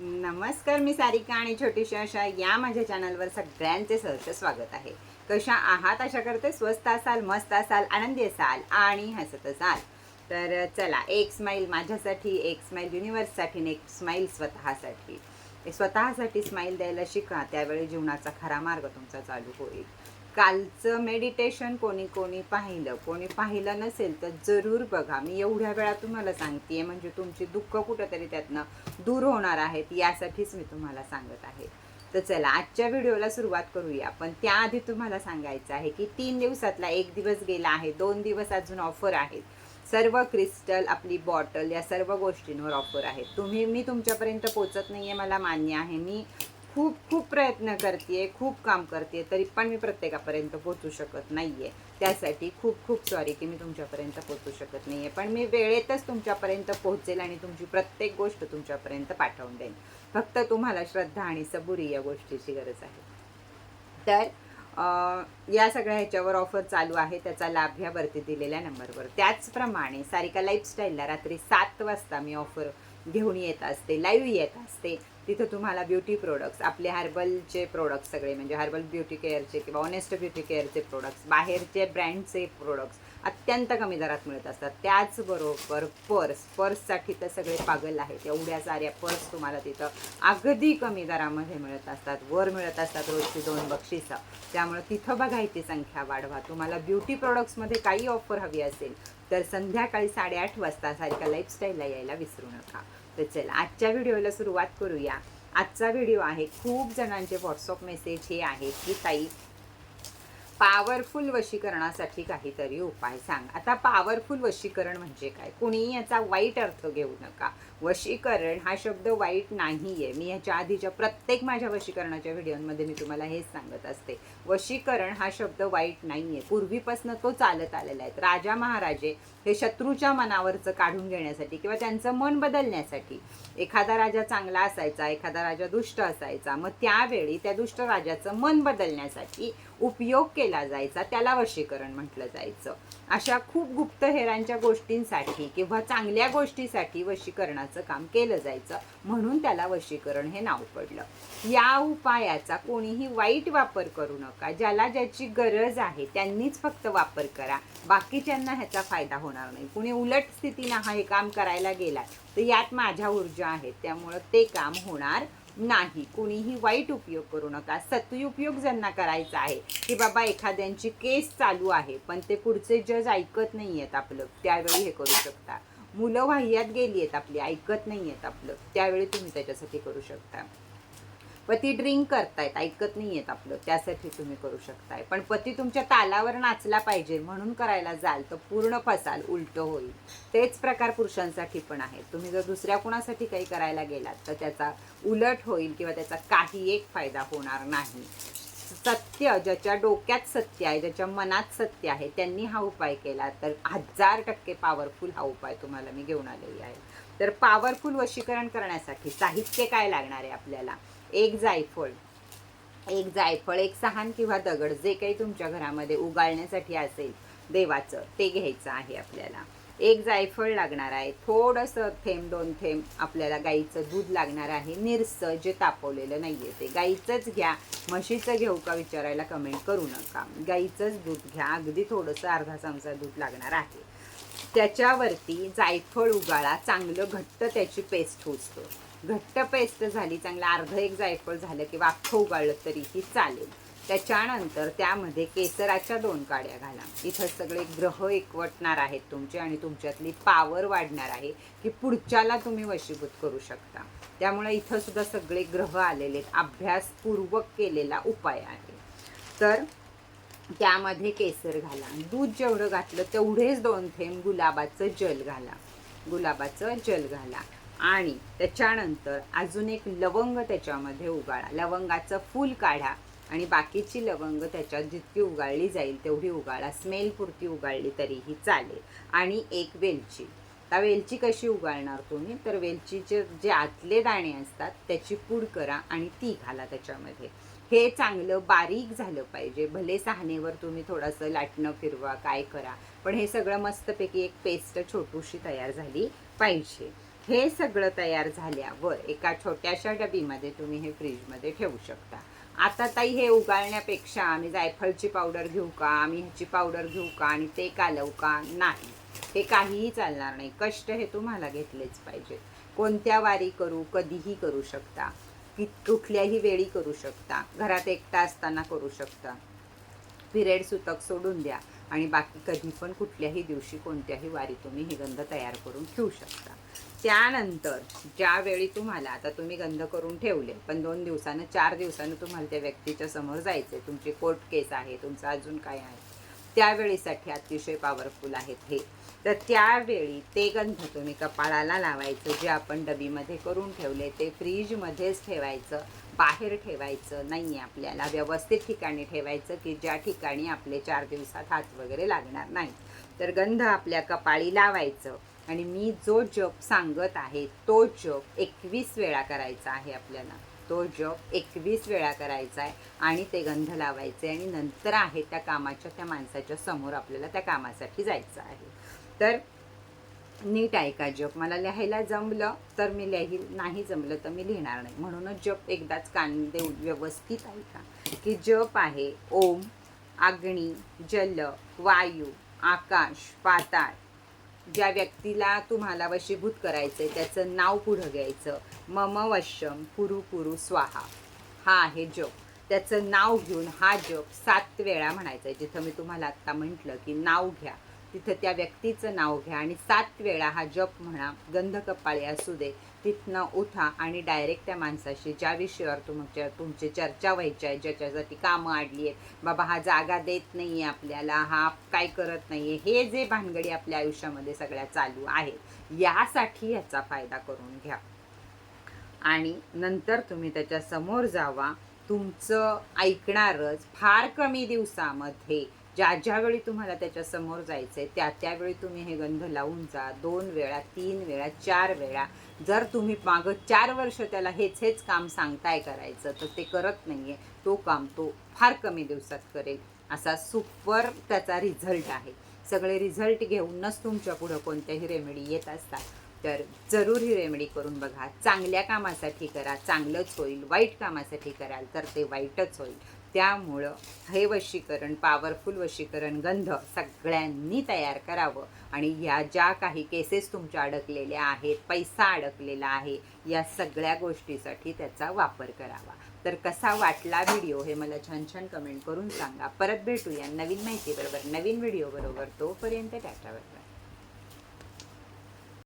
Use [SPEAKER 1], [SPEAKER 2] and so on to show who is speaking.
[SPEAKER 1] नमस्कार मी सारिका आणि छोटीशी अशा या माझ्या चॅनलवर सगळ्यांचे सहर्ष स्वागत आहे. कशा आहात? अशा करते स्वस्त असाल मस्त असाल आनंदी असाल आणि हसत असाल. तर चला एक स्माईल माझ्यासाठी एक स्माईल युनिवर्ससाठी एक स्माईल स्वतःसाठी. स्वतःसाठी स्माईल द्यायला शिका त्यावेळी जीवनाचा खरा मार्ग तुमचा चालू होईल. कालचं मेडिटेशन कोणी कोणी पाहिलं कोणी पाहिलं नसेल तर जरूर बघा. मी एवढ्या वेळा तुम्हाला सांगते म्हणजे तुमची दुःख कुठंतरी त्यातनं दूर होणार आहेत यासाठीच मी तुम्हाला सांगत आहे. तर चला आजच्या व्हिडिओला सुरुवात करूया. पण त्याआधी तुम्हाला सांगायचं आहे की तीन दिवसातला एक दिवस गेला आहे दोन दिवस अजून ऑफर आहेत. सर्व क्रिस्टल आपली बॉटल या सर्व गोष्टींवर ऑफर आहेत. तुम्ही मी तुमच्यापर्यंत पोचत नाही आहे मला मान्य आहे. मी खूप खूप प्रयत्न करते खूप काम करते तरी पण मी प्रत्येकापर्यंत पोचू शकत नाही आहे त्यासाठी खूप खूप सॉरी की मी तुमच्यापर्यंत पोचू शकत नाही आहे पण मी वेळेतच तुमच्यापर्यंत पोहोचेल आणि तुमची प्रत्येक गोष्ट तुमच्यापर्यंत पाठवून देईन. फक्त तुम्हाला श्रद्धा आणि सबुरी या गोष्टीची गरज आहे. तर या सगळ्या ह्याच्यावर ऑफर चालू आहे. त्याचा लाभ घ्या वरती दिलेल्या नंबरवर. त्याचप्रमाणे सारिका लाईफस्टाईलला रात्री सात वाजता मी ऑफर घेऊन येत असते लाईव्ह येत असते. तिथं तुम्हाला ब्युटी प्रोडक्ट्स आपले हर्बलचे प्रोडक्ट्स सगळे म्हणजे हर्बल ब्युटी केअरचे किंवा ऑनेस्ट ब्युटी केअरचे प्रोडक्ट्स बाहेरचे ब्रँडचे प्रोडक्ट्स अत्यंत कमी दरात मिळत असतात. त्याचबरोबर पर्स पर्ससाठी तर सगळे पागल आहेत. एवढ्या साऱ्या पर्स तुम्हाला तिथं अगदी कमी दरामध्ये मिळत असतात. वर मिळत असतात रोजची दोन बक्षिसं. त्यामुळे तिथं बघायची संख्या वाढवा. तुम्हाला ब्युटी प्रोडक्ट्समध्ये काही ऑफर हवी असेल तर संध्याकाळी साडेआठ वाजता सारख्या लाईफस्टाईलला यायला विसरू नका. तर चला आजच्या व्हिडिओला सुरुवात करूया. आजचा व्हिडिओ आहे खूप जणांचे व्हॉट्सअप मेसेज हे आहे की ताई पॉवरफुल वशीकरणासाठी काहीतरी उपाय सांग. आता पॉवरफुल वशीकरण म्हणजे काय? कुणीही याचा वाईट अर्थ घेऊ नका. वशीकरण हा शब्द वाईट नाही आहे मी ह्याच्या आधीच्या प्रत्येक माझ्या वशीकरणाच्या व्हिडिओमध्ये मी तुम्हाला हेच सांगत असते. वशीकरण हा शब्द वाईट नाही आहे पूर्वीपासून तो चालत आलेला आहे. राजा महाराजे हे शत्रूच्या मनावरचं काढून घेण्यासाठी किंवा त्यांचं मन बदलण्यासाठी एखादा राजा चांगला असायचा एखादा राजा दुष्ट असायचा मग त्यावेळी त्या दुष्ट राजाचं मन बदलण्यासाठी उपयोग केला जायचा त्याला वशीकरण म्हटलं जायचं. अशा खूप गुप्तहेरांच्या गोष्टींसाठी किंवा चांगल्या गोष्टीसाठी वशीकरणाचं काम केलं जायचं. म्हणून त्याला वशीकरण हे नाव पडलं. या उपायाचा कोणीही वाईट वापर करू नका. ज्याला ज्याची गरज आहे त्यांनीच फक्त वापर करा. बाकीच्यांना ह्याचा फायदा होणार नाही. कुणी उलट स्थितीनं हा हे काम करायला गेला तर यात माझ्या ऊर्जा आहेत. त्यामुळं ते काम होणार नाही. कुणीही वाईट उपयोग करू नका. सतुपयोग ज्यांना करायचा आहे की बाबा एखाद्यांची केस चालू आहे पण ते पुढचे जज ऐकत नाही आहेत आपलं त्यावेळी हे करू शकता. मुलं वाह्यात गेली आहेत आपली ऐकत नाही आहेत आपलं. त्यावेळी तुम्ही त्याच्यासाठी करू शकता. पती ड्रिंक करतायत ऐकत नाही आहेत आपलं. त्यासाठी तुम्ही करू शकताय. पण पती तुमच्या तालावर नाचला पाहिजे म्हणून करायला जाल तर पूर्ण फसाल उलट होईल. तेच प्रकार पुरुषांसाठी पण आहेत. तुम्ही जर दुसऱ्या कुणासाठी काही करायला गेलात तर त्याचा उलट होईल किंवा त्याचा काही एक फायदा होणार नाही. सत्य ज्याच्या डोक्यात सत्य आहे ज्याच्या मनात सत्य आहे त्यांनी हा उपाय केला. तर हजार टक्के पॉवरफुल हा उपाय तुम्हाला मी घेऊन आलेली आहे. तर पॉवरफुल वशीकरण करण्यासाठी साहित्य काय लागणार आहे आपल्याला? एक जायफळ. एक जायफळ एक सहान किंवा दगड जे काही तुमच्या घरामध्ये उगाळण्यासाठी असेल देवाचं ते घ्यायचं आहे आपल्याला. एक जायफळ लागणार आहे. थोडंसं थेंब दोन थेंब आपल्याला गाईचं दूध लागणार आहे. निरसं जे तापवलेलं नाही आहे ते. गाईचंच घ्या. म्हशीचं घेऊ का विचारायला कमेंट करू नका. गाईचंच दूध घ्या. अगदी थोडंसं अर्धा चमचा दूध लागणार आहे. त्याच्यावरती जायफळ उगाळा. चांगलं घट्ट त्याची पेस्ट होतो. घट्ट पेस्ट झाली चांगलं अर्धं एक जायफळ झालं किंवा अख्खं उगाळलं तरीही चालेल. त्याच्यानंतर त्यामध्ये केसराच्या दोन काड्या घाला. इथं सगळे ग्रह एकवटणार आहेत तुमचे आणि तुमच्यातली पावर वाढणार आहे की पुढच्याला तुम्ही वशीभूत करू शकता. त्यामुळे इथं सुद्धा सगळे ग्रह आलेले आहेत. अभ्यासपूर्वक केलेला उपाय आहे. तर त्यामध्ये केसर घाला. दूध जेवढं घातलं तेवढेच दोन थेंब गुलाबाचं जल घाला. गुलाबाचं जल घाला. आणि त्याच्यानंतर अजून एक लवंग त्याच्यामध्ये उगाळा. लवंगाचं फूल काढा. आणि बाकीची लवंग त्याच्यात जितकी उगाळली जाईल तेवढी उगाळा. स्मेलपुरती उगाळली तरीही चालेल. आणि एक वेलची. आता वेलची कशी उगाळणार तुम्ही तर वेलचीचे जे आतले दाणे असतात त्याची पूड करा आणि ती घाला त्याच्यामध्ये. हे चांगलं बारीक झालं पाहिजे. भले सहानेवर तुम्ही थोडंसं लाटणं फिरवा काय करा पण हे सगळं मस्तपैकी एक पेस्ट छोटूशी तयार झाली पाहिजे. हे सगळं तयार झाल्यावर एका छोट्याशा डबीमध्ये तुम्ही हे फ्रीजमध्ये ठेवू शकता. आता ताई हे उगाळण्यापेक्षा आम्ही जायफळची पावडर घेऊ का? आम्ही ह्याची पावडर घेऊ का? आणि ते कालवू का? नाही. हे काहीही चालणार नाही. कष्ट हे तुम्हाला घेतलेच पाहिजे कोणत्या वारी करू कधीही करू शकता. की कुठल्याही वेळी करू शकता. घरात एकटा असताना करू शकता. पिरियड सुतक सोडून द्या. आणि बाकी कधी पण कुठल्याही दिवशी कोणत्याही वारी तुम्ही हे गंध तयार करून ठेवू शकता. त्यानंतर ज्यावेळी तुम्हाला आता तुम्ही गंध करून ठेवले पण दोन दिवसानं चार दिवसानं तुम्हाला त्या व्यक्तीच्या समोर जायचे तुमची कोर्ट केस आहे तुमचं अजून काय आहे? त्यावेळीसाठी अतिशय पॉवरफुल आहेत हे. तर त्यावेळी ते गंध तुम्ही कपाळाला लावायचं जे आपण डबीमध्ये करून ठेवले ते फ्रीजमध्येच ठेवायचं बाहेर ठेवायचं नाही आहे आपल्याला. व्यवस्थित ठिकाणी ठेवायचं की ज्या ठिकाणी आपले चार दिवसात हात वगैरे लागणार नाही तर गंध आपल्या कपाळी लावायचं. आणि मी जो जप सांगत आहे तो जप एकवीस वेळा करायचा आहे आपल्याला. तो जप एकवीस वेळा करायचा आहे आणि ते गंध लावायचे आणि नंतर आहे त्या कामाच्या त्या माणसाच्या समोर आपल्याला त्या कामासाठी जायचं आहे. तर नीट ऐका जप. मला लिहायला जमलं तर मी लिही नाही जमलं तर मी लिहिणार नाही. म्हणूनच जप एकदाच कान देऊन व्यवस्थित ऐका की जप आहे ओम अग्नी जल वायू आकाश पाताळ ज्या व्यक्तीला तुम्हाला वशीभूत करायचं आहे त्याचं नाव पुढं घ्यायचं. मम वशम पुरु पुरु स्वाहा. हा आहे जप. त्याचं नाव घेऊन हा जप सात वेळा म्हणायचा आहे जिथं मी तुम्हाला आत्ता म्हटलं की नाव घ्या. तिथं त्या व्यक्तीचं नाव घ्या आणि सात वेळा हा जप म्हणा गंध कपाळी असू दे तिथनं उठा आणि डायरेक्ट त्या माणसाशी ज्या विषयावर तुमच्या तुमची चर्चा व्हायची आहे ज्याच्यासाठी कामं आडली आहेत बाबा हा जागा देत नाही आहे आपल्याला हा काय करत नाही आहे हे जे भानगडी आपल्या आयुष्यामध्ये सगळ्या चालू आहेत यासाठी ह्याचा फायदा करून घ्या. आणि नंतर तुम्ही त्याच्यासमोर जावा. तुमचं ऐकणारच फार कमी दिवसामध्ये ज्या ज्यावेळी तुम्हाला त्याच्यासमोर जायचं आहे त्या त्यावेळी तुम्ही हे गंध लावून जा. दोन वेळा तीन वेळा चार वेळा. जर तुम्ही मागं चार वर्ष त्याला हेच हेच काम सांगताय करायचं तर ते करत नाही आहे तो काम तो फार कमी दिवसात करेल. असा सुपर त्याचा रिझल्ट आहे. सगळे रिझल्ट घेऊनच तुमच्या पुढं कोणत्याही रेमेडी येत असतात. तर जरूर ही रेमेडी करून बघा. चांगल्या कामासाठी करा. चांगलंच होईल. वाईट कामासाठी कराल तर ते वाईटच होईल. त्यामुळं हे वशीकरण पॉवरफुल वशीकरण गंध सगळ्यांनी तयार करावं. आणि ह्या ज्या काही केसेस तुमच्या अडकलेल्या आहेत पैसा अडकलेला आहे या सगळ्या गोष्टीसाठी त्याचा वापर करावा. तर कसा वाटला व्हिडिओ हे मला छान छान कमेंट करून सांगा. परत भेटूया नवीन माहितीबरोबर. नवीन व्हिडिओबरोबर तोपर्यंत टाटावर